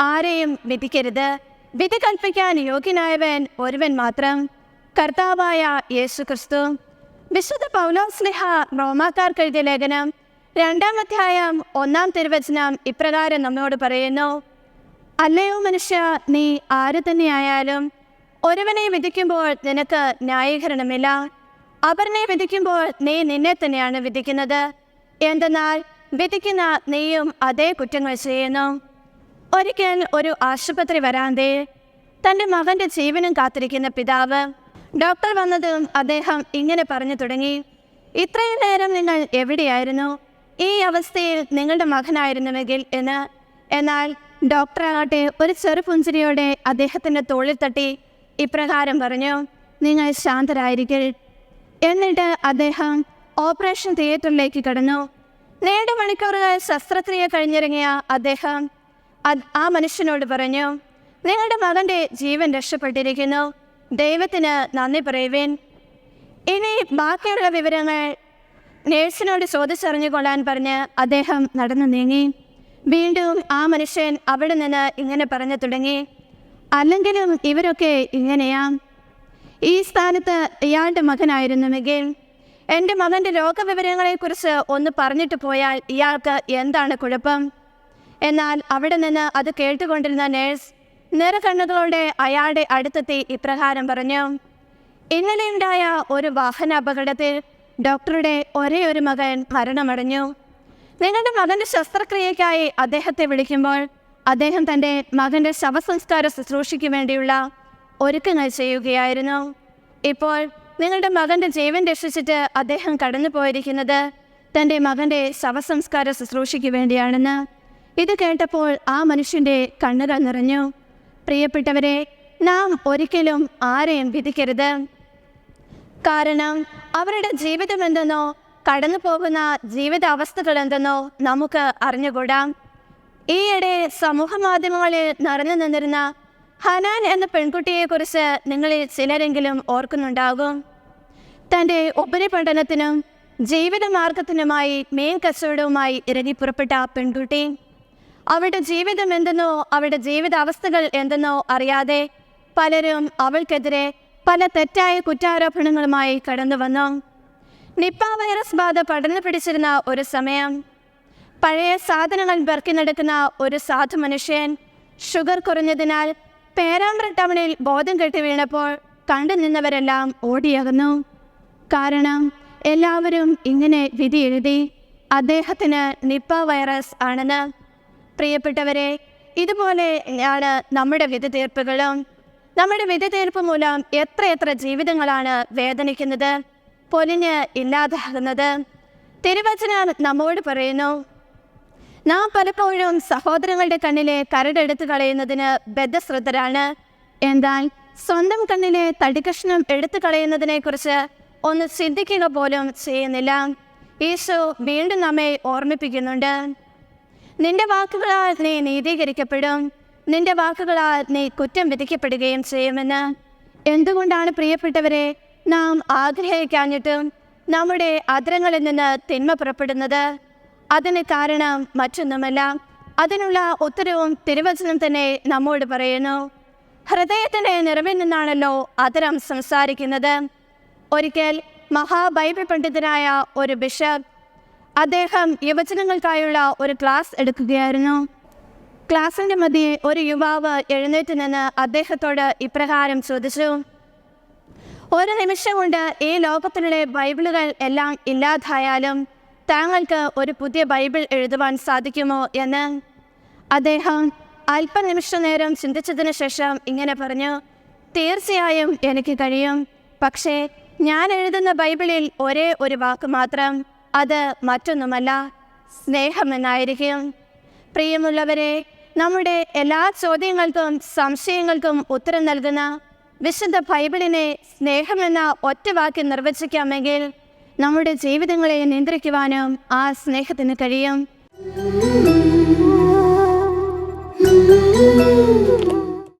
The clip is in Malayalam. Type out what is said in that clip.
ആരെയും വിധിക്കരുത് വിധി കൽപ്പിക്കാൻ യോഗ്യനായവൻ ഒരുവൻ മാത്രം. കർത്താവായ യേശു ക്രിസ്തു വിശുദ്ധ പൗലോസ്ലിഹ റോമാക്കാർക്ക് എഴുതിയ ലേഖനം. രണ്ടാം അധ്യായം ഒന്നാം തിരുവചനം ഇപ്രകാരം നമ്മോട് പറയുന്നു. അല്ലയോ മനുഷ്യ നീ ആര് തന്നെയായാലും ഒരുവനെ വിധിക്കുമ്പോൾ നിനക്ക് ന്യായീകരണമില്ല. അവരനെ വിധിക്കുമ്പോൾ നീ നിന്നെ തന്നെയാണ് വിധിക്കുന്നത്. എന്തെന്നാൽ വിധിക്കുന്ന നീയും അതേ കുറ്റങ്ങൾ ചെയ്യുന്നു. ഒരിക്കൽ ഒരു ആശുപത്രി വരാതെ തന്റെ മകന്റെ ജീവനും കാത്തിരിക്കുന്ന പിതാവ് ഡോക്ടർ വന്നതും അദ്ദേഹം ഇങ്ങനെ പറഞ്ഞു തുടങ്ങി ഇത്രയും നേരം നിങ്ങൾ എവിടെയായിരുന്നു? ഈ അവസ്ഥയിൽ നിങ്ങളുടെ മകനായിരുന്നുവെങ്കിൽ എന്ന്. എന്നാൽ ഡോക്ടറാകട്ടെ ഒരു ചെറുപുഞ്ചിരിയോടെ അദ്ദേഹത്തിന്റെ തോളിൽ തട്ടി ഇപ്രകാരം പറഞ്ഞു നിങ്ങൾ ശാന്തരായിരിക്കൽ. എന്നിട്ട് അദ്ദേഹം ഓപ്പറേഷൻ തിയേറ്ററിലേക്ക് കടന്നു. നേടു മണിക്കൂറുകൾ ശസ്ത്രക്രിയ കഴിഞ്ഞിറങ്ങിയ അദ്ദേഹം ആ മനുഷ്യനോട് പറഞ്ഞു നിങ്ങളുടെ മകന്റെ ജീവൻ രക്ഷപ്പെട്ടിരിക്കുന്നു. ദൈവത്തിന് നന്ദി പറയുവേൻ. ഇനി ബാക്കിയുള്ള വിവരങ്ങൾ നേഴ്സിനോട് ചോദിച്ചറിഞ്ഞുകൊള്ളാൻ പറഞ്ഞ് അദ്ദേഹം നടന്നു നീങ്ങി. വീണ്ടും ആ മനുഷ്യൻ അവിടെ നിന്ന് ഇങ്ങനെ പറഞ്ഞു തുടങ്ങി അല്ലെങ്കിലും ഇവരൊക്കെ ഇങ്ങനെയാ? ഈ സ്ഥാനത്ത് ഇയാളുടെ മകനായിരുന്നുവെങ്കിൽ എന്റെ മകന്റെ രോഗവിവരങ്ങളെക്കുറിച്ച് ഒന്ന് പറഞ്ഞിട്ട് പോയാൽ ഇയാൾക്ക് എന്താണ് കുഴപ്പം? എന്നാൽ അവിടെ നിന്ന് അത് കേട്ടുകൊണ്ടിരുന്ന നേഴ്സ് നിറകണ്ണുകളോടെ അയാളുടെ അടുത്തെത്തി ഇപ്രകാരം പറഞ്ഞു ഇന്നലെയുണ്ടായ ഒരു വാഹന അപകടത്തിൽ ഡോക്ടറുടെ ഒരേ ഒരു മകൻ മരണമടഞ്ഞു. നിങ്ങളുടെ മകന്റെ ശസ്ത്രക്രിയയ്ക്കായി അദ്ദേഹത്തെ വിളിക്കുമ്പോൾ അദ്ദേഹം തന്റെ മകന്റെ ശവസംസ്കാര ശുശ്രൂഷയ്ക്ക് വേണ്ടിയുള്ള ഒരുക്കങ്ങൾ ചെയ്യുകയായിരുന്നു. ഇപ്പോൾ നിങ്ങളുടെ മകന്റെ ജീവൻ രക്ഷിച്ചിട്ട് അദ്ദേഹം കടന്നു പോയിരിക്കുന്നത് തന്റെ മകന്റെ ശവസംസ്കാര ശുശ്രൂഷയ്ക്ക് വേണ്ടിയാണെന്ന് ഇത് കേട്ടപ്പോൾ ആ മനുഷ്യന്റെ കണ്ണുകൾ നിറഞ്ഞു. പ്രിയപ്പെട്ടവരെ നാം ഒരിക്കലും ആരെയും വിധിക്കരുത്. കാരണം അവരുടെ ജീവിതം എന്തെന്നോ കടന്നു പോകുന്ന ജീവിതാവസ്ഥകൾ എന്തെന്നോ നമുക്ക് അറിഞ്ഞുകൂടാം. ഈയിടെ സമൂഹ മാധ്യമങ്ങളിൽ നിറഞ്ഞു നിന്നിരുന്ന ഹനാൻ എന്ന പെൺകുട്ടിയെക്കുറിച്ച് നിങ്ങളിൽ ചിലരെങ്കിലും ഓർക്കുന്നുണ്ടാകും. തന്റെ ഉപരിപഠനത്തിനും ജീവിതമാർഗത്തിനുമായി മീൻ കച്ചവടവുമായി ഇറങ്ങി പുറപ്പെട്ട പെൺകുട്ടി. അവളുടെ ജീവിതം എന്തെന്നോ അവളുടെ ജീവിതാവസ്ഥകൾ എന്തെന്നോ അറിയാതെ പലരും അവൾക്കെതിരെ പല തെറ്റായ കുറ്റാരോപണങ്ങളുമായി കടന്നു വന്നു. നിപ്പ വൈറസ് ബാധ പടർന്നു പിടിച്ചിരുന്ന ഒരു സമയം. പഴയ സാധനങ്ങൾ പെറുക്കി നടക്കുന്ന ഒരു സാധു മനുഷ്യൻ ഷുഗർ കുറഞ്ഞതിനാൽ പേരാമ്പ്ര ടൗണിൽ ബോധം കെട്ടി വീണപ്പോൾ കണ്ടു നിന്നവരെല്ലാം ഓടിയകന്നു. കാരണം എല്ലാവരും ഇങ്ങനെ വിധി എഴുതി അദ്ദേഹത്തിന് നിപ്പ വൈറസ് ആണെന്ന് പ്രിയപ്പെട്ടവരെ ഇതുപോലെ ആണ് നമ്മുടെ വിധി തീർപ്പുകളും നമ്മുടെ വിധി തീർപ്പ് മൂലം എത്രയെത്ര ജീവിതങ്ങളാണ് വേദനിക്കുന്നത് പൊലിഞ്ഞ് ഇല്ലാതാകുന്നത്. തിരുവചന നമ്മോട് പറയുന്നു നാം പലപ്പോഴും സഹോദരങ്ങളുടെ കണ്ണിലെ കരടെടുത്ത് കളയുന്നതിന് ബദ്ധശ്രദ്ധരാണ്. എന്നാൽ സ്വന്തം കണ്ണിലെ തടികഷ്ണം എടുത്തു കളയുന്നതിനെക്കുറിച്ച് ഒന്ന് ചിന്തിക്കുക പോലും ചെയ്യുന്നില്ല. ഈശോ വീണ്ടും നമ്മെ ഓർമ്മിപ്പിക്കുന്നുണ്ട്. നിന്റെ വാക്കുകളാൽ നീ നീതീകരിക്കപ്പെടും. നിന്റെ വാക്കുകളാൽ നീ കുറ്റം വിധിക്കപ്പെടുകയും ചെയ്യുമെന്ന്. എന്തുകൊണ്ടാണ് പ്രിയപ്പെട്ടവരെ നാം ആഗ്രഹിക്കാഞ്ഞിട്ടും നമ്മുടെ അധരങ്ങളിൽ നിന്ന് തിന്മ പുറപ്പെടുന്നത്? അതിന് കാരണം മറ്റൊന്നുമല്ല. അതിനുള്ള ഉത്തരവും തിരുവചനം തന്നെ നമ്മോട് പറയുന്നു. ഹൃദയത്തിന്റെ നിറവിൽ നിന്നാണല്ലോ അതരം സംസാരിക്കുന്നത്. ഒരിക്കൽ മഹാബൈബിൾ പണ്ഡിതനായ ഒരു ബിഷപ്പ് അദ്ദേഹം യുവജനങ്ങൾക്കായുള്ള ഒരു ക്ലാസ് എടുക്കുകയായിരുന്നു. ക്ലാസിന്റെ മധ്യേ ഒരു യുവാവ് എഴുന്നേറ്റ് നിന്ന് അദ്ദേഹത്തോട് ഇപ്രകാരം ചോദിച്ചു. ഒരു നിമിഷം കൊണ്ട് ഈ ലോകത്തിലുള്ള ബൈബിളുകൾ എല്ലാം ഇല്ലാതായാലും താങ്കൾക്ക് ഒരു പുതിയ ബൈബിൾ എഴുതുവാൻ സാധിക്കുമോ എന്ന്? അദ്ദേഹം അല്പനിമിഷ നേരം ചിന്തിച്ചതിന് ശേഷം ഇങ്ങനെ പറഞ്ഞു. തീർച്ചയായും എനിക്ക് കഴിയും. പക്ഷേ ഞാൻ എഴുതുന്ന ബൈബിളിൽ ഒരേ ഒരു വാക്ക് മാത്രം. അത് മറ്റൊന്നുമല്ല സ്നേഹമെന്നായിരിക്കും പ്രിയമുള്ളവരെ നമ്മുടെ എല്ലാ ചോദ്യങ്ങൾക്കും സംശയങ്ങൾക്കും ഉത്തരം നൽകുന്ന വിശുദ്ധ ബൈബിളിനെ സ്നേഹമെന്ന ഒറ്റ വാക്ക് നിർവചിക്കാമെങ്കിൽ നമ്മുടെ ജീവിതങ്ങളെ നിയന്ത്രിക്കുവാനും ആ സ്നേഹത്തിന് കഴിയും.